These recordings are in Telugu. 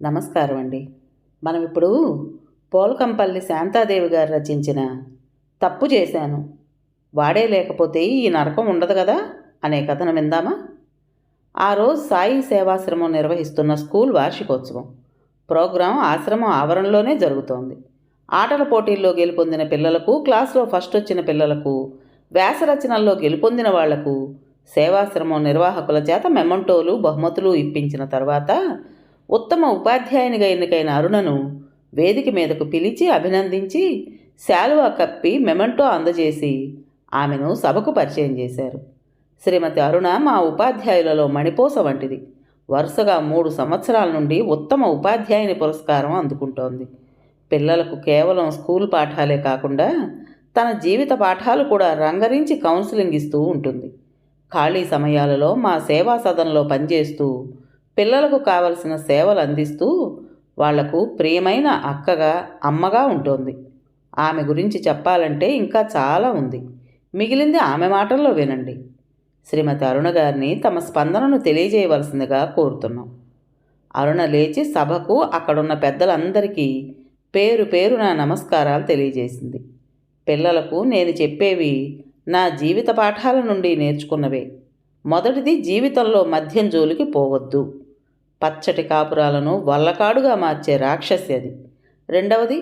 నమస్కారం అండి మనం ఇప్పుడు పోలకంపల్లి శాంతాదేవి గారు రచించిన తప్పు చేశాను వాడే లేకపోతే ఈ నరకం ఉండదు కదా అనే కథను విందామా? ఆ రోజు సాయి సేవాశ్రమం నిర్వహిస్తున్న స్కూల్ వార్షికోత్సవం. ప్రోగ్రాం ఆశ్రమం ఆవరణలోనే జరుగుతోంది. ఆటల పోటీల్లో గెలుపొందిన పిల్లలకు క్లాస్లో ఫస్ట్ వచ్చిన పిల్లలకు వ్యాసరచనల్లో గెలుపొందిన వాళ్ళకు సేవాశ్రమం నిర్వాహకుల చేత మెమంటోలు బహుమతులు ఇప్పించిన తర్వాత ఉత్తమ ఉపాధ్యాయునిగా ఎన్నికైన అరుణను వేదిక మీదకు పిలిచి అభినందించి శాలువా కప్పి మెమంటో అందజేసి ఆమెను సభకు పరిచయం చేశారు. శ్రీమతి అరుణ మా ఉపాధ్యాయులలో మణిపోస వంటిది. వరుసగా మూడు సంవత్సరాల నుండి ఉత్తమ ఉపాధ్యాయుని పురస్కారం అందుకుంటోంది. పిల్లలకు కేవలం స్కూల్ పాఠాలే కాకుండా తన జీవిత పాఠాలు కూడా రంగరించి కౌన్సిలింగ్ ఇస్తూ ఉంటుంది. ఖాళీ సమయాలలో మా సేవా సదనలో పనిచేస్తూ పిల్లలకు కావలసిన సేవలు అందిస్తూ వాళ్ళకు ప్రియమైన అక్కగా అమ్మగా ఉంటుంది. ఆమె గురించి చెప్పాలంటే ఇంకా చాలా ఉంది. మిగిలింది ఆమె మాటల్లో వినండి. శ్రీమతి అరుణ గారిని తమ స్పందనను తెలియజేయవలసిందిగా కోరుతున్నాం. అరుణ లేచి సభకు అక్కడున్న పెద్దలందరికీ పేరు పేరు నా నమస్కారాలు తెలియజేసింది. పిల్లలకు నేను చెప్పేవి నా జీవిత పాఠాల నుండి నేర్చుకున్నవే. మొదటిది జీవితంలో మద్యం జోలికి పోవద్దు. పచ్చటి కాపురాలను వల్లకాడుగా మార్చే రాక్షసి అది. రెండవది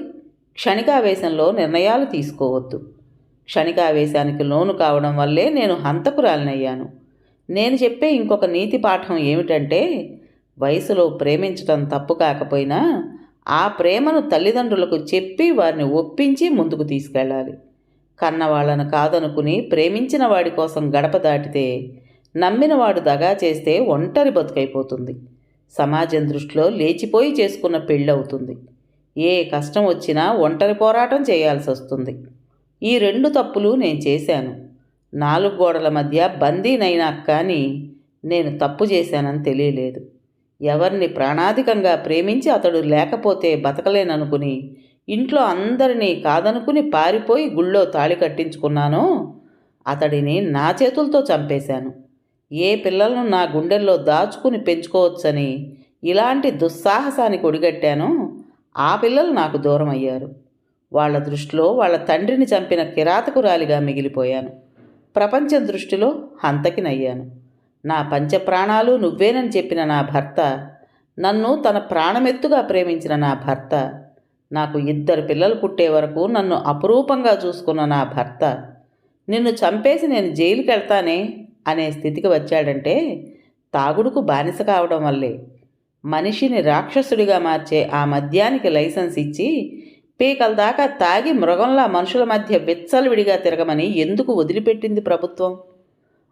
క్షణికావేశంలో నిర్ణయాలు తీసుకోవద్దు. క్షణికావేశానికి లోను కావడం వల్లే నేను హంతకురాలినయ్యాను. నేను చెప్పే ఇంకొక నీతి పాఠం ఏమిటంటే వయసులో ప్రేమించటం తప్పు కాకపోయినా ఆ ప్రేమను తల్లిదండ్రులకు చెప్పి వారిని ఒప్పించి ముందుకు తీసుకెళ్ళాలి. కన్నవాళ్ళను కాదనుకుని ప్రేమించిన వాడి కోసం గడప దాటితే నమ్మినవాడు దగా చేస్తే ఒంటరి బతుకైపోతుంది. సమాజం దృష్టిలో లేచిపోయి చేసుకున్న పెళ్ళవుతుంది. ఏ కష్టం వచ్చినా ఒంటరి పోరాటం చేయాల్సి వస్తుంది ఈ రెండు తప్పులు నేను చేశాను. నాలుగు గోడల మధ్య బందీనైనా కానీ నేను తప్పు చేశానని తెలియలేదు. ఎవరిని ప్రాణాధికంగా ప్రేమించి అతడు లేకపోతే బతకలేననుకుని ఇంట్లో అందరినీ కాదనుకుని పారిపోయి గుళ్ళో తాళి కట్టించుకున్నానో అతడిని నా చేతులతో చంపేశాను. ఏ పిల్లలను నా గుండెల్లో దాచుకుని పెంచుకోవచ్చని ఇలాంటి దుస్సాహసానికి ఒడిగట్టానో ఆ పిల్లలు నాకు దూరం అయ్యారు వాళ్ళ దృష్టిలో వాళ్ళ తండ్రిని చంపిన కిరాతకురాలిగా మిగిలిపోయాను. ప్రపంచం దృష్టిలో హంతకినయ్యాను. నా పంచప్రాణాలు నువ్వేనని చెప్పిన నా భర్త నన్ను తన ప్రాణమెత్తుగా ప్రేమించిన నా భర్త నాకు ఇద్దరు పిల్లలు పుట్టే వరకు నన్ను అపురూపంగా చూసుకున్న నా భర్త నిన్ను చంపేసి నేను జైలుకి వెళ్తానే అనే స్థితికి వచ్చాడంటే తాగుడుకు బానిస కావడం వల్లే. మనిషిని రాక్షసుడిగా మార్చే ఆ మద్యానికి లైసెన్స్ ఇచ్చి పీకల దాకా తాగి మృగంలా మనుషుల మధ్య విచ్చలవిడిగా తిరగమని ఎందుకు వదిలిపెట్టింది ప్రభుత్వం?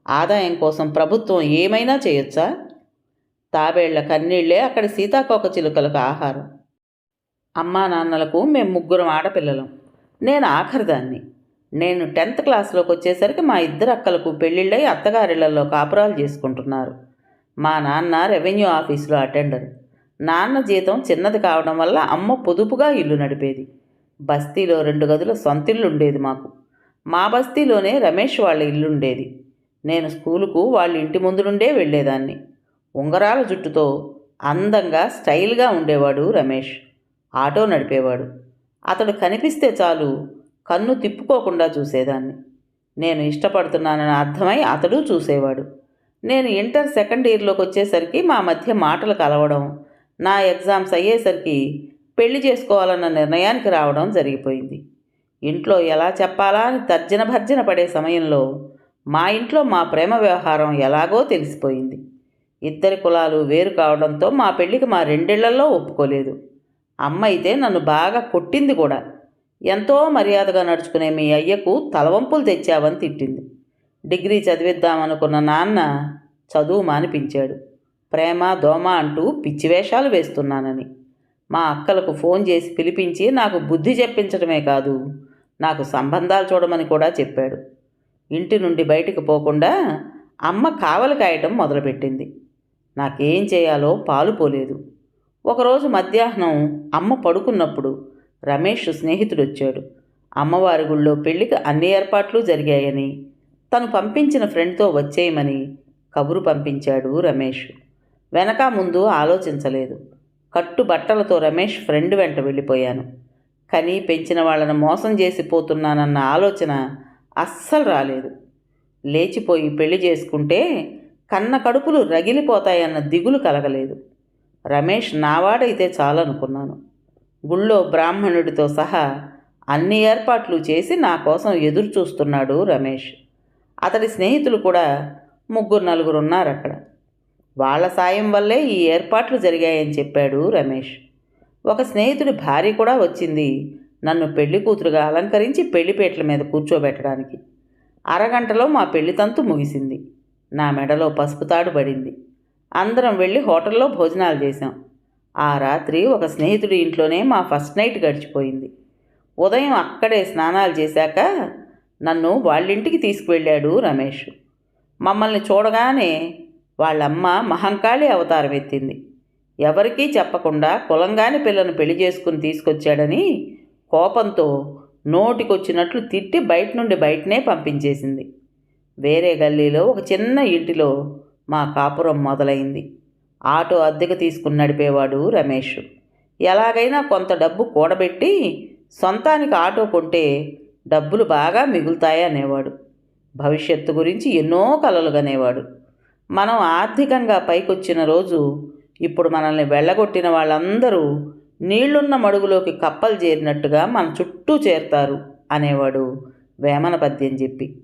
ఆదాయం కోసం ప్రభుత్వం ఏమైనా చేయొచ్చా? తాబేళ్ళ కన్నీళ్ళే అక్కడి సీతాకోక చిలుకలకు ఆహారం. అమ్మా నాన్నలకు మేము ముగ్గురం ఆడపిల్లలం. నేను ఆఖరిదాన్ని. నేను టెన్త్ క్లాస్లోకి వచ్చేసరికి మా ఇద్దరు అక్కలకు పెళ్ళిళ్ళై అత్తగారిళ్ళలో కాపురాలు చేసుకుంటున్నారు. మా నాన్న రెవెన్యూ ఆఫీసులో అటెండర్. నాన్న జీతం చిన్నది కావడం వల్ల అమ్మ పొదుపుగా ఇల్లు నడిపేది. బస్తీలో రెండు గదుల సొంతిల్లు ఉండేది మాకు. మా బస్తీలోనే రమేష్ వాళ్ళ ఇల్లు ఉండేది నేను స్కూలుకు వాళ్ళ ఇంటి ముందు నుండే వెళ్ళేదాన్ని. ఉంగరాల జుట్టుతో అందంగా స్టైల్గా ఉండేవాడు రమేష్. ఆటో నడిపేవాడు. అతడు కనిపిస్తే చాలు కన్ను తిప్పుకోకుండా చూసేదాన్ని. నేను ఇష్టపడుతున్నానని అర్థమై అతడు చూసేవాడు. నేను ఇంటర్ సెకండ్ ఇయర్లోకి వచ్చేసరికి మా మధ్య మాటలు కలవడం నా ఎగ్జామ్స్ అయ్యేసరికి పెళ్ళి చేసుకోవాలన్న నిర్ణయానికి రావడం జరిగిపోయింది. ఇంట్లో ఎలా చెప్పాలా అని తర్జన భర్జన పడే సమయంలో మా ఇంట్లో మా ప్రేమ వ్యవహారం ఎలాగో తెలిసిపోయింది. ఇద్దరి కులాలు వేరు కావడంతో మా పెళ్ళికి మా రెండేళ్ళలో ఒప్పుకోలేదు. అమ్మ అయితే నన్ను బాగా కొట్టింది కూడా. ఎంతో మర్యాదగా నడుచుకునే మీ అయ్యకు తలవంపులు తెచ్చావని తిట్టింది. డిగ్రీ చదివిద్దామనుకున్న నాన్న చదువు మానిపించాడు. ప్రేమ దోమ అంటూ పిచ్చివేషాలు వేస్తున్నానని. మా అక్కలకు ఫోన్ చేసి పిలిపించి నాకు బుద్ధి చెప్పించడమే కాదు నాకు సంబంధాలు చూడమని కూడా చెప్పాడు. ఇంటి నుండి బయటికి పోకుండా అమ్మ కావలి కాయటం మొదలుపెట్టింది. నాకేం చేయాలో పాలు పోలేదు. ఒకరోజు మధ్యాహ్నం అమ్మ పడుకున్నప్పుడు రమేష్ స్నేహితుడు వచ్చాడు అమ్మవారి గుళ్ళో పెళ్ళికి అన్ని ఏర్పాట్లు జరిగాయని తను పంపించిన ఫ్రెండ్తో వచ్చేయమని కబురు పంపించాడు రమేష్. వెనక ముందు ఆలోచించలేదు. కట్టు బట్టలతో రమేష్ ఫ్రెండ్ వెంట వెళ్ళిపోయాను. కనీ పెంచిన వాళ్ళను మోసం చేసి పోతున్నానన్న ఆలోచన అస్సలు రాలేదు. లేచిపోయి పెళ్ళి చేసుకుంటే కన్న కడుపులు రగిలిపోతాయన్న దిగులు కలగలేదు. రమేష్ నావాడైతే చాలనుకున్నాను. గుళ్ళో బ్రాహ్మణుడితో సహా అన్ని ఏర్పాట్లు చేసి నా కోసం ఎదురు చూస్తున్నాడు రమేష్. అతడి స్నేహితులు కూడా ముగ్గురు నలుగురు ఉన్నారు అక్కడ వాళ్ళ సాయం వల్లే ఈ ఏర్పాట్లు జరిగాయని చెప్పాడు రమేష్. ఒక స్నేహితుడి భార్య కూడా వచ్చింది. నన్ను పెళ్ళి కూతురుగా అలంకరించి పెళ్ళిపేటల మీద కూర్చోబెట్టడానికి. అరగంటలో మా పెళ్ళి తంతు ముగిసింది. నా మెడలో పసుపు తాడు పడింది. అందరం వెళ్ళి హోటల్లో భోజనాలు చేశాం. ఆ రాత్రి ఒక స్నేహితుడి ఇంట్లోనే మా ఫస్ట్ నైట్ గడిచిపోయింది. ఉదయం అక్కడే స్నానాలు చేశాక నన్ను వాళ్ళింటికి తీసుకువెళ్ళాడు రమేష్. మమ్మల్ని చూడగానే వాళ్ళమ్మ మహంకాళి అవతారం ఎత్తింది. ఎవరికీ చెప్పకుండా కులంగాని పిల్లను పెళ్ళి చేసుకుని తీసుకొచ్చాడని కోపంతో నోటికొచ్చినట్లు తిట్టి బయట నుండి బయటనే పంపించేసింది. వేరే గల్లీలో ఒక చిన్న ఇంటిలో మా కాపురం మొదలైంది. ఆటో అద్దెకు తీసుకుని నడిపేవాడు రమేష్. ఎలాగైనా కొంత డబ్బు కూడబెట్టి సొంతానికి ఆటో కొంటే డబ్బులు బాగా మిగులుతాయి అనేవాడు. భవిష్యత్తు గురించి ఎన్నో కలలు కనేవాడు. మనం ఆర్థికంగా పైకొచ్చిన రోజు ఇప్పుడు మనల్ని వెళ్ళగొట్టిన వాళ్ళందరూ నీళ్ళున్న మడుగులోకి కప్పలు చేరినట్టుగా మన చుట్టూ చేరతారు అనేవాడు వేమన పద్యం చెప్పి.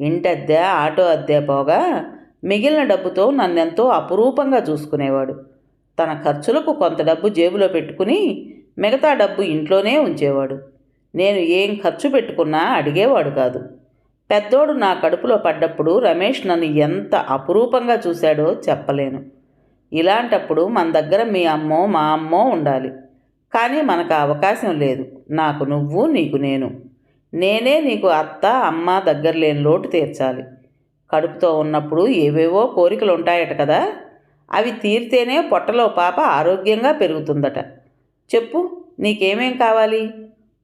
ఇంటద్దె ఆటో అద్దె పోగా మిగిలిన డబ్బుతో నన్నెంతో అపురూపంగా చూసుకునేవాడు. తన ఖర్చులకు కొంత డబ్బు జేబులో పెట్టుకుని మిగతా డబ్బు ఇంట్లోనే ఉంచేవాడు. నేను ఏం ఖర్చు పెట్టుకున్నా అడిగేవాడు కాదు. పెద్దోడు నా కడుపులో పడ్డప్పుడు రమేష్ నన్ను ఎంత అపురూపంగా చూశాడో చెప్పలేను. ఇలాంటప్పుడు మన దగ్గర మీ అమ్మో మా అమ్మో ఉండాలి. కానీ మనకు అవకాశం లేదు. నాకు నువ్వు నీకు నేను. నేనే నీకు అత్త అమ్మ దగ్గర లేని లోటు తీర్చాలి. కడుపుతో ఉన్నప్పుడు ఏవేవో కోరికలు ఉంటాయట కదా. అవి తీరితేనే పొట్టలో పాప ఆరోగ్యంగా పెరుగుతుందట. చెప్పు నీకేమేం కావాలి?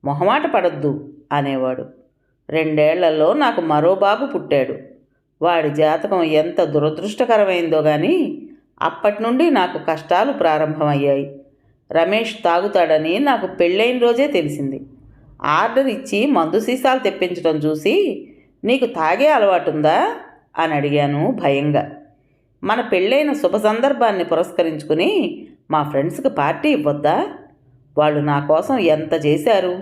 మొహమాట పడద్దు అనేవాడు. రెండేళ్ళలో నాకు మరో బాబు పుట్టాడు. వాడి జాతకం ఎంత దురదృష్టకరమైందో కానీ అప్పటి నుండి నాకు కష్టాలు ప్రారంభమయ్యాయి. రమేష్ తాగుతాడని నాకు పెళ్ళైన రోజే తెలిసింది. ఆర్డర్ ఇచ్చి మందు సీసాలు తెప్పించడం చూసి నీకు తాగే అలవాటుందా? అని అడిగాను భయంగా. మన పెళ్ళైన శుభ సందర్భాన్ని పురస్కరించుకుని మా ఫ్రెండ్స్కి పార్టీ ఇవ్వద్దా? వాళ్ళు నా కోసం ఎంత చేశారు?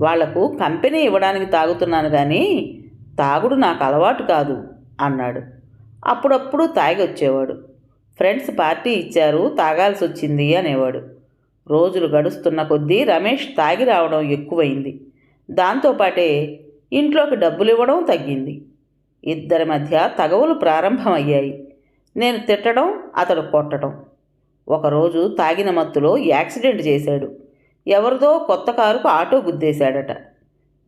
వాళ్ళకు కంపెనీ ఇవ్వడానికి తాగుతున్నాను కానీ తాగుడు నాకు అలవాటు కాదు అన్నాడు. అప్పుడప్పుడు తాగి వచ్చేవాడు ఫ్రెండ్స్ పార్టీ ఇచ్చారు తాగాల్సి వచ్చింది అనేవాడు. రోజులు గడుస్తున్న కొద్దీ రమేష్ తాగి రావడం ఎక్కువైంది. దాంతోపాటే ఇంట్లోకి డబ్బులు ఇవ్వడం తగ్గింది. ఇద్దరి మధ్య తగవులు ప్రారంభమయ్యాయి. నేను తిట్టడం అతడు కొట్టడం. ఒకరోజు తాగిన మత్తులో యాక్సిడెంట్ చేశాడు. ఎవరిదో కొత్త కారుకు ఆటో గుద్దేశాడట.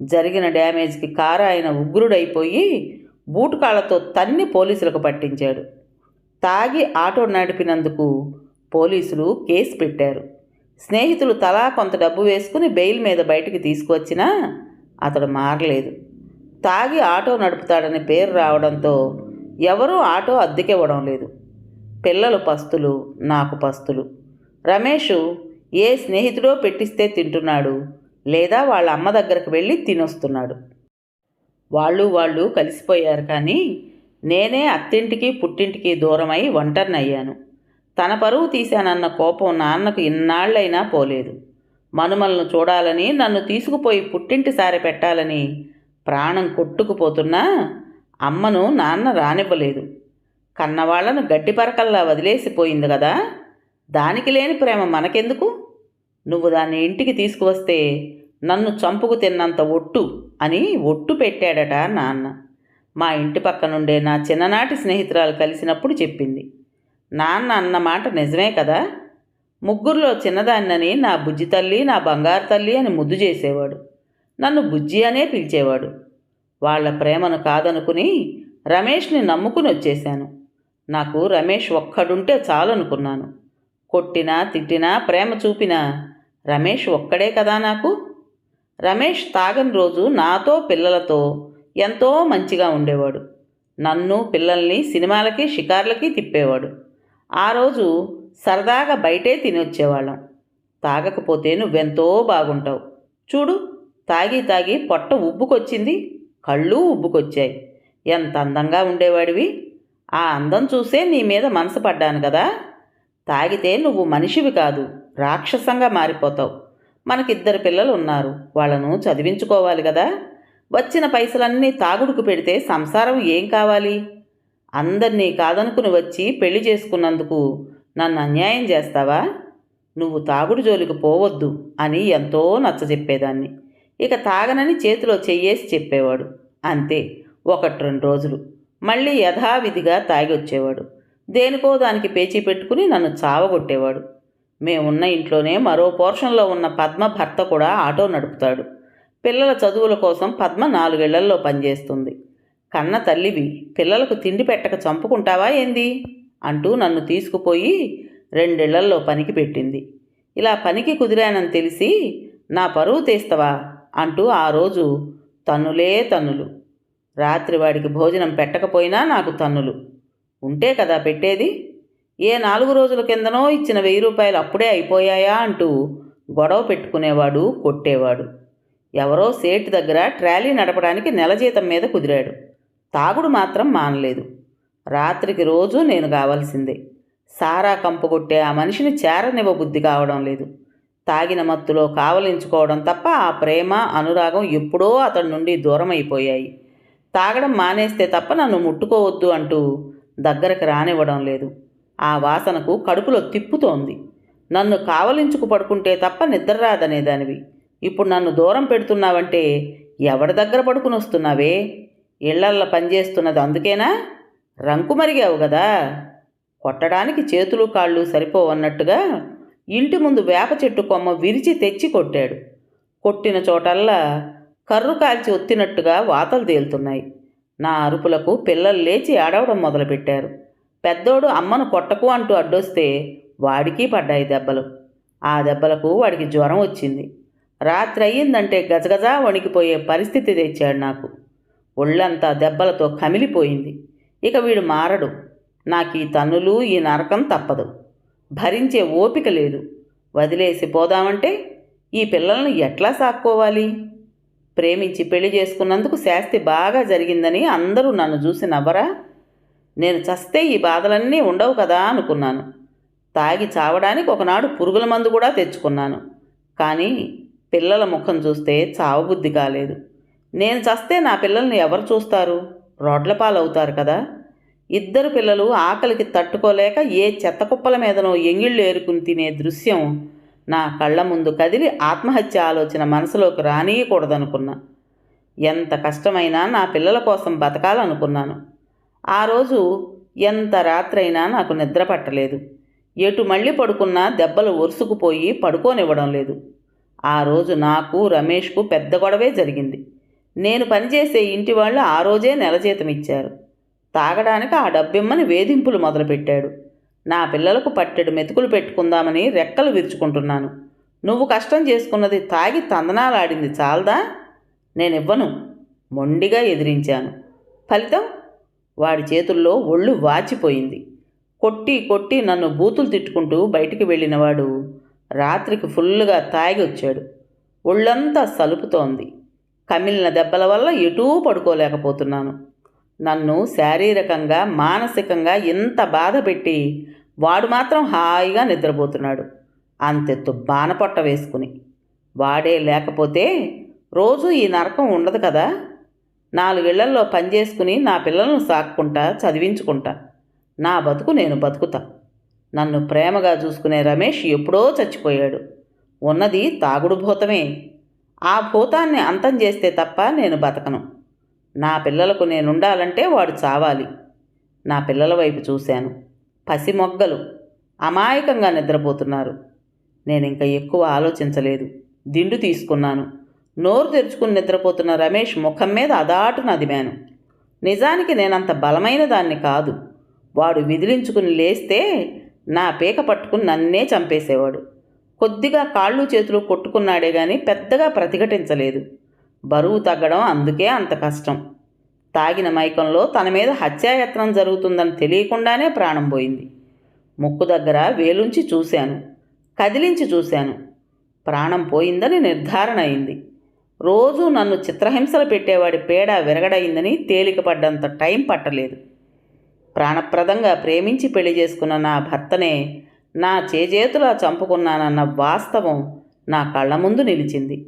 జరిగిన డ్యామేజ్కి కారు ఆయన ఉగ్రుడైపోయి బూటు కాళ్ళతో తన్ని పోలీసులకు పట్టించాడు. తాగి ఆటో నడిపినందుకు పోలీసులు కేసు పెట్టారు. స్నేహితులు తలా కొంత డబ్బు వేసుకుని బెయిల్ మీద బయటికి తీసుకువచ్చినా అతడు మారలేదు. తాగి ఆటో నడుపుతాడని పేరు రావడంతో ఎవరూ ఆటో అద్దెకివ్వడం లేదు. పిల్లలు పస్తులు నాకు పస్తులు. రమేష్ ఏ స్నేహితుడో పెట్టిస్తే తింటున్నాడు లేదా వాళ్ళ అమ్మ దగ్గరకు వెళ్ళి తినొస్తున్నాడు. వాళ్ళు వాళ్ళు కలిసిపోయారు కానీ నేనే అత్తింటికి పుట్టింటికి దూరమై ఒంటరినయ్యాను. తన పరువు తీశానన్న కోపం నాన్నకు ఇన్నాళ్ళైనా పోలేదు. మనుమలను చూడాలని నన్ను తీసుకుపోయి పుట్టింటి సారి పెట్టాలని ప్రాణం కొట్టుకుపోతున్నా అమ్మను నాన్న రానివ్వలేదు. కన్నవాళ్ళను గడ్డి పరకల్లా వదిలేసిపోయింది కదా. దానికి లేని ప్రేమ మనకెందుకు? నువ్వు దాన్ని ఇంటికి తీసుకువస్తే నన్ను చంపుకు తిన్నంత ఒట్టు అని ఒట్టు పెట్టాడట నాన్న. మా ఇంటి పక్క నుండే నా చిన్ననాటి స్నేహితురాలు కలిసినప్పుడు చెప్పింది. నాన్న అన్న మాట నిజమే కదా. ముగ్గురులో చిన్నదాన్నని నా బుజ్జి తల్లి నా బంగారు తల్లి అని ముద్దు చేసేవాడు. నన్ను బుజ్జి అనే పిలిచేవాడు. వాళ్ళ ప్రేమను కాదనుకుని రమేష్ని నమ్ముకుని వచ్చేశాను. నాకు రమేష్ ఒక్కడుంటే చాలనుకున్నాను. కొట్టినా తిట్టినా ప్రేమ చూపినా రమేష్ ఒక్కడే కదా నాకు? రమేష్ తాగని రోజు నాతో పిల్లలతో ఎంతో మంచిగా ఉండేవాడు. నన్ను పిల్లల్ని సినిమాలకి షికార్లకి తిప్పేవాడు. ఆ రోజు సరదాగా బయటే తినొచ్చేవాళ్ళం. తాగకపోతే నువ్వెంతో బాగుంటావు. చూడు. తాగి తాగి పొట్ట ఉబ్బుకొచ్చింది. కళ్ళు ఉబ్బుకొచ్చాయి. ఎంత అందంగా ఉండేవాడివి. ఆ అందం చూసే నీ మీద మనసు పడ్డాను కదా. తాగితే నువ్వు మనిషివి కాదు రాక్షసంగా మారిపోతావు. మనకిద్దరు పిల్లలు ఉన్నారు వాళ్ళను చదివించుకోవాలి కదా. వచ్చిన పైసలన్నీ తాగుడుకు పెడితే సంసారం ఏం కావాలి? అందరినీ కాదనుకుని వచ్చి పెళ్ళి చేసుకున్నందుకు నన్ను అన్యాయం చేస్తావా? నువ్వు తాగుడు జోలికి పోవద్దు అని ఎంతో నచ్చజెప్పేదాన్ని. ఇక తాగనని చేతిలో చెయ్యేసి చెప్పేవాడు. అంతే ఒకటి రెండు రోజులు. మళ్ళీ యథావిధిగా తాగి వచ్చేవాడు దేనికో దానికి పేచీ పెట్టుకుని నన్ను చావగొట్టేవాడు. మేమున్న ఇంట్లోనే మరో పోర్షన్లో ఉన్న పద్మ భర్త కూడా ఆటో నడుపుతాడు. పిల్లల చదువుల కోసం పద్మ నాలుగేళ్ళలో పనిచేస్తుంది. కన్న తల్లివి పిల్లలకు తిండి పెట్టక చంపుకుంటావా ఏంది? అంటూ నన్ను తీసుకుపోయి రెండేళ్ళలో పనికి పెట్టింది. ఇలా పనికి కుదిరానని తెలిసి నా పరువు తీస్తావా? అంటూ ఆ రోజు తన్నులే తన్నులు. రాత్రి వాడికి భోజనం పెట్టకపోయినా నాకు తన్నులు. ఉంటే కదా పెట్టేది? ఏ నాలుగు రోజుల కిందనో ఇచ్చిన వెయ్యి రూపాయలు అప్పుడే అయిపోయాయా అంటూ గొడవ పెట్టుకునేవాడు కొట్టేవాడు. ఎవరో సేటు దగ్గర ట్రాలీ నడపడానికి నెల జీతం మీద కుదిరాడు. తాగుడు మాత్రం మానలేదు. రాత్రికి రోజు నేను కావాల్సిందే. సారా కంపు కొట్టే ఆ మనిషిని చేరనివ్వ బుద్ధి కావడం లేదు. తాగిన మత్తులో కావలించుకోవడం తప్ప ఆ ప్రేమ అనురాగం ఎప్పుడో అతడి నుండి దూరం అయిపోయాయి తాగడం మానేస్తే తప్ప నన్ను ముట్టుకోవద్దు అంటూ దగ్గరకు రానివ్వడం లేదు. ఆ వాసనకు కడుపులో తిప్పుతోంది. నన్ను కావలించుకు పడుకుంటే తప్ప నిద్ర రాదనేదానివి ఇప్పుడు నన్ను దూరం పెడుతున్నావంటే ఎవడి దగ్గర పడుకుని వస్తున్నావే ఇళ్ళల్లో పనిచేస్తున్నది అందుకేనా? రంకు మరిగావు కదా కొట్టడానికి చేతులు కాళ్ళు సరిపోవన్నట్టుగా ఇంటి ముందు వేప చెట్టు కొమ్మ విరిచి తెచ్చి కొట్టాడు. కొట్టిన చోటల్లా కర్రు కాల్చి ఒత్తినట్టుగా వాతలు తేలుతున్నాయి. నా అరుపులకు పిల్లలు లేచి ఆడవడం మొదలుపెట్టారు. పెద్దోడు అమ్మను కొట్టకు అంటూ అడ్డొస్తే వాడికి పడ్డాయి దెబ్బలు. ఆ దెబ్బలకు వాడికి జ్వరం వచ్చింది. రాత్రి అయ్యిందంటే గజగజా వణికిపోయే పరిస్థితి తెచ్చాడు నాకు. ఒళ్ళంతా దెబ్బలతో కమిలిపోయింది. ఇక వీడు మారడు. నాకు ఈ తన్నులు ఈ నరకం తప్పదు. భరించే ఓపిక లేదు. వదిలేసి పోదామంటే ఈ పిల్లల్ని ఎట్లా సాక్కోవాలి? ప్రేమించి పెళ్ళి చేసుకున్నందుకు శాస్తి బాగా జరిగిందని అందరూ నన్ను చూసి నవ్వరా? నేను చస్తే ఈ బాధలన్నీ ఉండవు కదా అనుకున్నాను. తాగి చావడానికి ఒకనాడు పురుగుల మందు కూడా తెచ్చుకున్నాను. కానీ పిల్లల ముఖం చూస్తే చావబుద్ధి కాలేదు. నేను చస్తే నా పిల్లల్ని ఎవరు చూస్తారు? రోడ్ల పాలవుతారు కదా. ఇద్దరు పిల్లలు ఆకలికి తట్టుకోలేక ఏ చెత్త కుప్పల మీదనో ఎంగిళ్ళు ఏరుకుని తినే దృశ్యం నా కళ్ళ ముందు కదిలి ఆత్మహత్య ఆలోచన మనసులోకి రానియకూడదనుకున్నా. ఎంత కష్టమైనా నా పిల్లల కోసం బతకాలనుకున్నాను. ఆ రోజు ఎంత రాత్రైనా నాకు నిద్ర పట్టలేదు. ఎటు మళ్ళీ పడుకున్నా దెబ్బలు ఒరుసుకుపోయి పడుకోనివ్వడం లేదు. ఆ రోజు నాకు రమేష్కు పెద్ద గొడవే జరిగింది. నేను పనిచేసే ఇంటి వాళ్ళు ఆ రోజే నెల జీతం ఇచ్చారు తాగడానికి ఆ డబ్బిమ్మని వేధింపులు మొదలుపెట్టాడు. నా పిల్లలకు పట్టెడు మెతుకులు పెట్టుకుందామని రెక్కలు విరుచుకుంటున్నాను. నువ్వు కష్టం చేసుకున్నది తాగి తందనాలాడింది చాలదా? నేనివ్వను. మొండిగా ఎదిరించాను. ఫలితం? వాడి చేతుల్లో ఒళ్ళు వాచిపోయింది. కొట్టి కొట్టి నన్ను బూతులు తిట్టుకుంటూ బయటికి వెళ్ళినవాడు రాత్రికి ఫుల్లుగా తాగి వచ్చాడు. ఒళ్ళంతా సలుపుతోంది. కమిలిన దెబ్బల వల్ల ఎటూ పడుకోలేకపోతున్నాను. నన్ను శారీరకంగా మానసికంగా ఇంత బాధ పెట్టి వాడు మాత్రం హాయిగా నిద్రపోతున్నాడు. అంతెత్తు బాణపొట్ట వేసుకుని. వాడే లేకపోతే రోజు ఈ నరకం ఉండదు కదా. నాలుగేళ్ళలో పనిచేసుకుని నా పిల్లలను సాక్కుంటా చదివించుకుంటా. నా బతుకు నేను బతుకుతా. నన్ను ప్రేమగా చూసుకునే రమేష్ ఎప్పుడో చచ్చిపోయాడు. ఉన్నది తాగుడు భూతమే. ఆ భూతాన్ని అంతం చేస్తే తప్ప నేను బతకను. నా పిల్లలకు నేనుండాలంటే వాడు చావాలి. నా పిల్లల వైపు చూశాను. పసి మొగ్గలు అమాయకంగా నిద్రపోతున్నారు. నేను ఇంకా ఎక్కువ ఆలోచించలేదు. దిండు తీసుకున్నాను. నోరు తెరుచుకుని నిద్రపోతున్న రమేష్ ముఖం మీద అదాటు నదిమాను నిజానికి నేనంత బలమైన దాన్ని కాదు. వాడు విదిలించుకుని లేస్తే నా పీక పట్టుకుని నన్నే చంపేసేవాడు. కొద్దిగా కాళ్ళు చేతులు కొట్టుకున్నాడే గాని పెద్దగా ప్రతిఘటించలేదు. బరువు తగ్గడం అందుకే అంత కష్టం. తాగిన మైకంలో తన మీద హత్యాయత్నం జరుగుతుందని తెలియకుండానే ప్రాణం పోయింది. ముక్కు దగ్గర వేలుంచి చూశాను కదిలించి చూశాను. ప్రాణం పోయిందని నిర్ధారణ అయింది. రోజు నన్ను చిత్రహింసలు పెట్టేవాడి పేడ విరగడయిందని తేలికపడ్డంత టైం పట్టలేదు. ప్రాణప్రదంగా ప్రేమించి పెళ్ళి చేసుకున్న నా భర్తనే నా చేజేతులా చంపుకున్నానన్న వాస్తవం నా కళ్ళ ముందు నిలిచింది.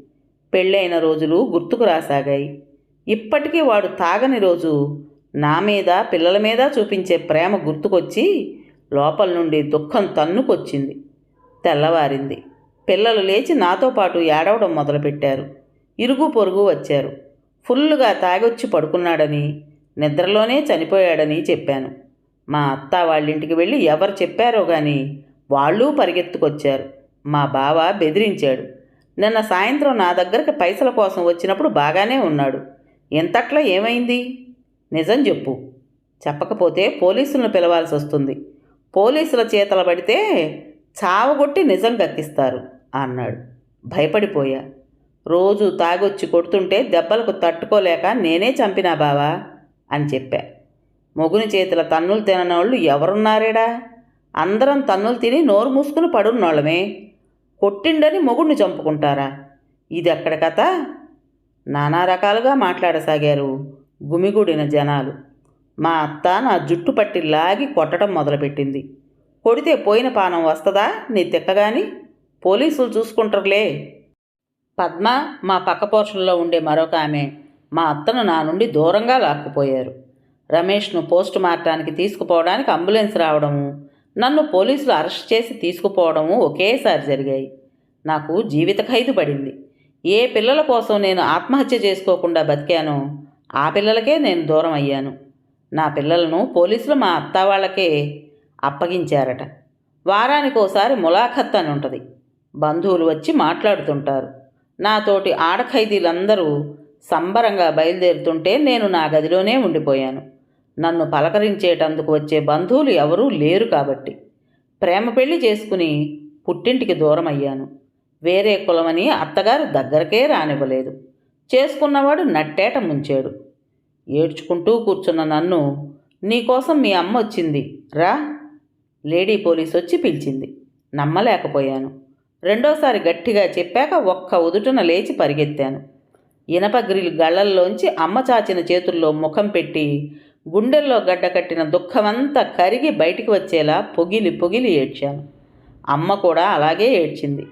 పెళ్ళైన రోజులు గుర్తుకు రాసాగాయి. ఇప్పటికీ వాడు తాగని రోజు నా మీద పిల్లల మీద చూపించే ప్రేమ గుర్తుకొచ్చి లోపల నుండి దుఃఖం తన్నుకొచ్చింది. తెల్లవారింది. పిల్లలు లేచి నాతో పాటు ఏడవడం మొదలుపెట్టారు. ఇరుగు పొరుగు వచ్చారు. ఫుల్లుగా తాగొచ్చి పడుకున్నాడని నిద్రలోనే చనిపోయాడని చెప్పాను. మా అత్త వాళ్ళింటికి వెళ్ళి ఎవరు చెప్పారో కానీ వాళ్ళు పరిగెత్తుకొచ్చారు. మా బావ బెదిరించాడు. నిన్న సాయంత్రం నా దగ్గరికి పైసల కోసం వచ్చినప్పుడు బాగానే ఉన్నాడు. ఇంతట్లా ఏమైంది? నిజం చెప్పు. చెప్పకపోతే పోలీసులను పిలవాల్సి వస్తుంది. పోలీసుల చేతల పడితే చావగొట్టి నిజం గక్కిస్తారు అన్నాడు. భయపడిపోయా. రోజు తాగొచ్చి కొడుతుంటే దెబ్బలకు తట్టుకోలేక నేనే చంపినా బావా అని చెప్పా. మొగుని చేతుల తన్నులు తిననోళ్ళు ఎవరున్నారేడా? అందరం తన్నులు తిని నోరు మూసుకుని పడున్నోళ్ళమే. కొట్టిండని మొగుడిని చంపుకుంటారా? ఇది ఎక్కడ కథ? నానా రకాలుగా మాట్లాడసాగారు గుమిగూడిన జనాలు. మా అత్త నా జుట్టు పట్టి లాగి కొట్టడం మొదలుపెట్టింది. కొడితే పోయిన పానం వస్తుందా? నీ తిక్కగాని? పోలీసులు చూసుకుంటారులే. పద్మ మా పక్క పోర్షన్లో ఉండే మరొక ఆమె మా అత్తను నా నుండి దూరంగా లాక్కుపోయారు. రమేష్ను పోస్ట్ మార్టానికి తీసుకుపోవడానికి అంబులెన్స్ రావడము నన్ను పోలీసులు అరెస్ట్ చేసి తీసుకుపోవడము ఒకేసారి జరిగాయి. నాకు జీవిత ఖైదు పడింది. ఏ పిల్లల కోసం నేను ఆత్మహత్య చేసుకోకుండా బతికానో ఆ పిల్లలకే నేను దూరం అయ్యాను. నా పిల్లలను పోలీసులు మా అత్త వాళ్ళకే అప్పగించారట. వారానికోసారి ములాఖత్ అని ఉంటుంది. బంధువులు వచ్చి మాట్లాడుతుంటారు. నాతోటి ఆడ ఖైదీలందరూ సంబరంగా బయలుదేరుతుంటే నేను నా గదిలోనే ఉండిపోయాను. నన్ను పలకరించేటందుకు వచ్చే బంధువులు ఎవరూ లేరు కాబట్టి. ప్రేమ పెళ్ళి చేసుకుని పుట్టింటికి దూరం అయ్యాను వేరే కులమని అత్తగారు దగ్గరకే రానివ్వలేదు. చేసుకున్నవాడు నట్టేట ముంచాడు. ఏడ్చుకుంటూ కూర్చున్న నన్ను నీకోసం మీ అమ్మ వచ్చింది. రా. లేడీ పోలీస్ వచ్చి పిలిచింది. నమ్మలేకపోయాను. రెండోసారి గట్టిగా చెప్పాక ఒక్క ఉదుటున లేచి పరిగెత్తాను. ఇనప గ్రిల్ గళ్ళల్లోంచి అమ్మ చాచిన చేతుల్లో ముఖం పెట్టి గుండెల్లో గడ్డకట్టిన దుఃఖమంతా కరిగి బయటికి వచ్చేలా పొగిలి పొగిలి ఏడ్చాను. అమ్మ కూడా అలాగే ఏడ్చింది.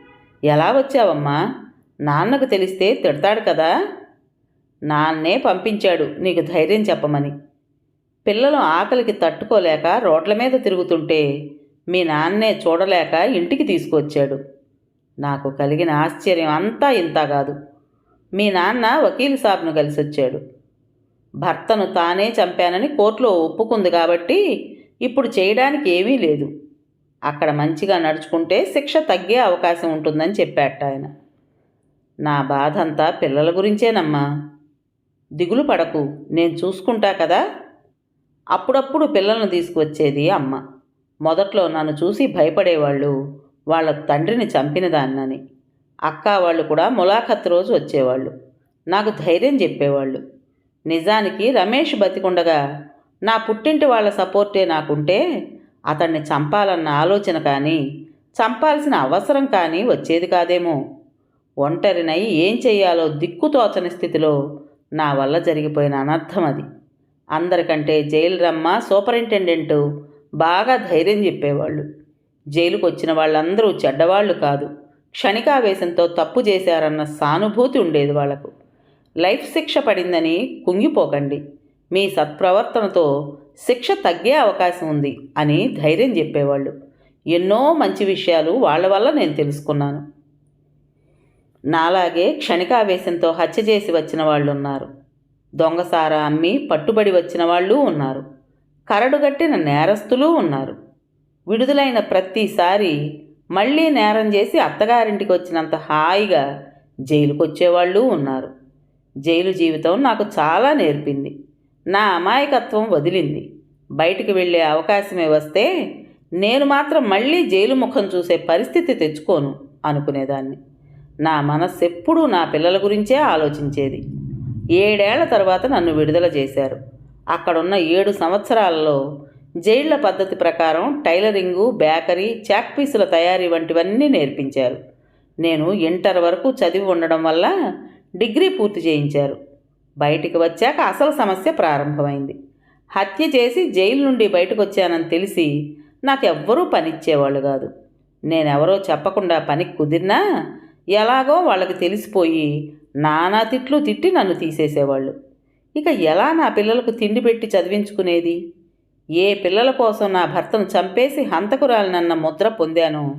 ఎలా వచ్చావమ్మా? నాన్నకు తెలిస్తే తిడతాడు కదా? నాన్నే పంపించాడు నీకు ధైర్యం చెప్పమని. పిల్లలు ఆకలికి తట్టుకోలేక రోడ్ల మీద తిరుగుతుంటే మీ నాన్నే చూడలేక ఇంటికి తీసుకొచ్చాడు. నాకు కలిగిన ఆశ్చర్యం అంతా ఇంత కాదు. మీ నాన్న వకీల్ సాబ్ను కలిసి వచ్చాడు భర్తను తానే చంపానని కోర్టులో ఒప్పుకుంది కాబట్టి ఇప్పుడు చేయడానికి ఏమీ లేదు. అక్కడ మంచిగా నడుచుకుంటే శిక్ష తగ్గే అవకాశం ఉంటుందని చెప్పాట ఆయన. నా బాధ అంతా పిల్లల గురించేనమ్మా. దిగులు పడకు నేను చూసుకుంటా కదా? అప్పుడప్పుడు పిల్లలను తీసుకువచ్చేది అమ్మ. మొదట్లో నన్ను చూసి భయపడేవాళ్ళు వాళ్ళ తండ్రిని చంపిన దాన్నని అక్క వాళ్ళు కూడా ములాఖత్ రోజు వచ్చేవాళ్ళు. నాకు ధైర్యం చెప్పేవాళ్ళు. నిజానికి రమేష్ బతికుండగా నా పుట్టింటి వాళ్ళ సపోర్టే నాకుంటే అతన్ని చంపాలన్న ఆలోచన కానీ చంపాల్సిన అవసరం కానీ వచ్చేది కాదేమో. ఒంటరినై ఏం చెయ్యాలో దిక్కుతోచని స్థితిలో నా వల్ల జరిగిపోయిన అనర్థం అది. అందరికంటే జైలు రమ్మ సూపరింటెండెంట్ బాగా ధైర్యం చెప్పేవాళ్ళు. జైలుకు వచ్చిన వాళ్ళందరూ చెడ్డవాళ్ళు కాదు. క్షణికావేశంతో తప్పు చేశారన్న సానుభూతి ఉండేది వాళ్ళకు. లైఫ్ శిక్ష పడిందని కుంగిపోకండి. మీ సత్ప్రవర్తనతో శిక్ష తగ్గే అవకాశం ఉంది అని ధైర్యం చెప్పేవాళ్ళు. ఎన్నో మంచి విషయాలు వాళ్ళ వల్ల నేను తెలుసుకున్నాను. నాలాగే క్షణికావేశంతో హత్య చేసి వచ్చిన వాళ్ళు ఉన్నారు దొంగసార అమ్మి పట్టుబడి వచ్చిన వాళ్ళు ఉన్నారు. కరడుగట్టిన నేరస్తులు ఉన్నారు. విడుదలైన ప్రతిసారి మళ్ళీ నేరం చేసి అత్తగారింటికి వచ్చినంత హాయిగా జైలుకొచ్చేవాళ్ళు ఉన్నారు. జైలు జీవితం నాకు చాలా నేర్పింది. నా అమాయకత్వం వదిలింది. బయటికి వెళ్ళే అవకాశమే వస్తే నేను మాత్రం మళ్ళీ జైలు ముఖం చూసే పరిస్థితి తెచ్చుకోను అనుకునేదాన్ని. నా మనస్సు ఎప్పుడూ నా పిల్లల గురించే ఆలోచించేది. ఏడేళ్ళ తర్వాత నన్ను విడుదల చేశారు. అక్కడున్న ఏడు సంవత్సరాలలో జైళ్ళ పద్ధతి ప్రకారం టైలరింగు బేకరీ చాక్ పీసుల తయారీ వంటివన్నీ నేర్పించారు. నేను ఇంటర్ వరకు చదివి ఉండడం వల్ల డిగ్రీ పూర్తి చేయించారు. బయటికి వచ్చాక అసలు సమస్య ప్రారంభమైంది. హత్య చేసి జైలు నుండి బయటకు వచ్చానని తెలిసి నాకెవ్వరూ పనిచ్చేవాళ్ళు కాదు. నేనెవరో చెప్పకుండా పనికి కుదిరినా ఎలాగో వాళ్ళకి తెలిసిపోయి నానా తిట్లు తిట్టి నన్ను తీసేసేవాళ్ళు. ఇక ఎలా నా పిల్లలకు తిండి పెట్టి చదివించుకునేది? ఏ పిల్లల కోసం నా భర్తను చంపేసి హంతకురాలినన్న ముద్ర పొందానో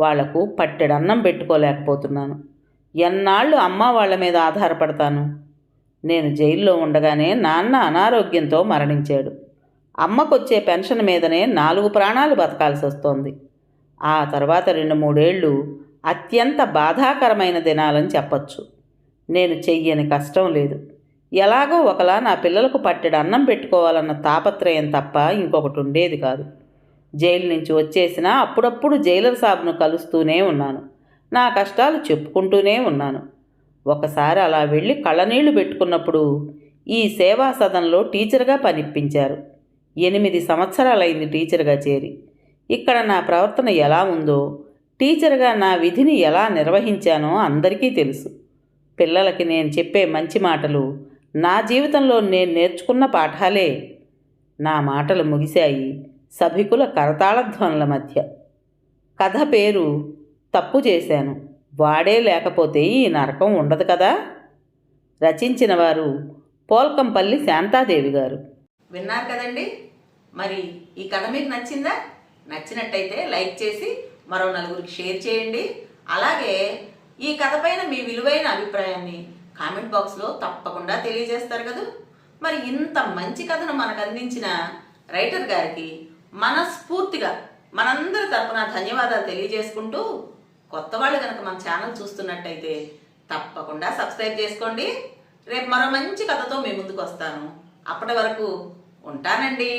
వాళ్ళకు పట్టెడన్నం పెట్టుకోలేకపోతున్నాను. ఎన్నాళ్ళు అమ్మ వాళ్ళ మీద ఆధారపడతాను? నేను జైల్లో ఉండగానే నాన్న అనారోగ్యంతో మరణించాడు. అమ్మకొచ్చే పెన్షన్ మీదనే నాలుగు ప్రాణాలు బతకాల్సి వస్తోంది ఆ తర్వాత రెండు మూడేళ్ళు అత్యంత బాధాకరమైన దినాలని చెప్పచ్చు. నేను చెయ్యని కష్టం లేదు. ఎలాగో ఒకలా నా పిల్లలకు పట్టెడు అన్నం పెట్టుకోవాలన్న తాపత్రయం తప్ప ఇంకొకటి ఉండేది కాదు. జైలు నుంచి వచ్చేసినా అప్పుడప్పుడు జైలర్ సాబ్ను కలుస్తూనే ఉన్నాను. నా కష్టాలు చెప్పుకుంటూనే ఉన్నాను. ఒకసారి అలా వెళ్ళి కళ్ళనీళ్ళు పెట్టుకున్నప్పుడు ఈ సేవా సదన్లో టీచర్గా పనిప్పించారు ఎనిమిది సంవత్సరాలైంది టీచర్గా చేరి. ఇక్కడ నా ప్రవర్తన ఎలా ఉందో టీచర్గా నా విధిని ఎలా నిర్వహించానో అందరికీ తెలుసు. పిల్లలకి నేను చెప్పే మంచి మాటలు నా జీవితంలో నేను నేర్చుకున్న పాఠాలే. నా మాటలు ముగిశాయి సభికుల కరతాళధ్వనుల మధ్య. కథ పేరు తప్పు చేశాను. వాడే లేకపోతే ఈ నరకం ఉండదు కదా? రచించిన వారు పోల్కంపల్లి శాంతాదేవి గారు. విన్నారు కదండి? మరి ఈ కథ మీకు నచ్చిందా? నచ్చినట్టయితే లైక్ చేసి మరో నలుగురికి షేర్ చేయండి. అలాగే ఈ కథ పైన మీ విలువైన అభిప్రాయాన్ని కామెంట్ బాక్స్లో తప్పకుండా తెలియజేస్తారు కదా? మరి ఇంత మంచి కథను మనకు అందించిన రైటర్ గారికి మనస్ఫూర్తిగా మనందరి తరపున ధన్యవాదాలు తెలియజేసుకుంటూ కొత్త వాళ్ళు కనుక మన ఛానల్ చూస్తున్నట్టయితే తప్పకుండా సబ్స్క్రైబ్ చేసుకోండి. రేపు మరో మంచి కథతో మీ ముందుకు వస్తాను. అప్పటి వరకు ఉంటానండి.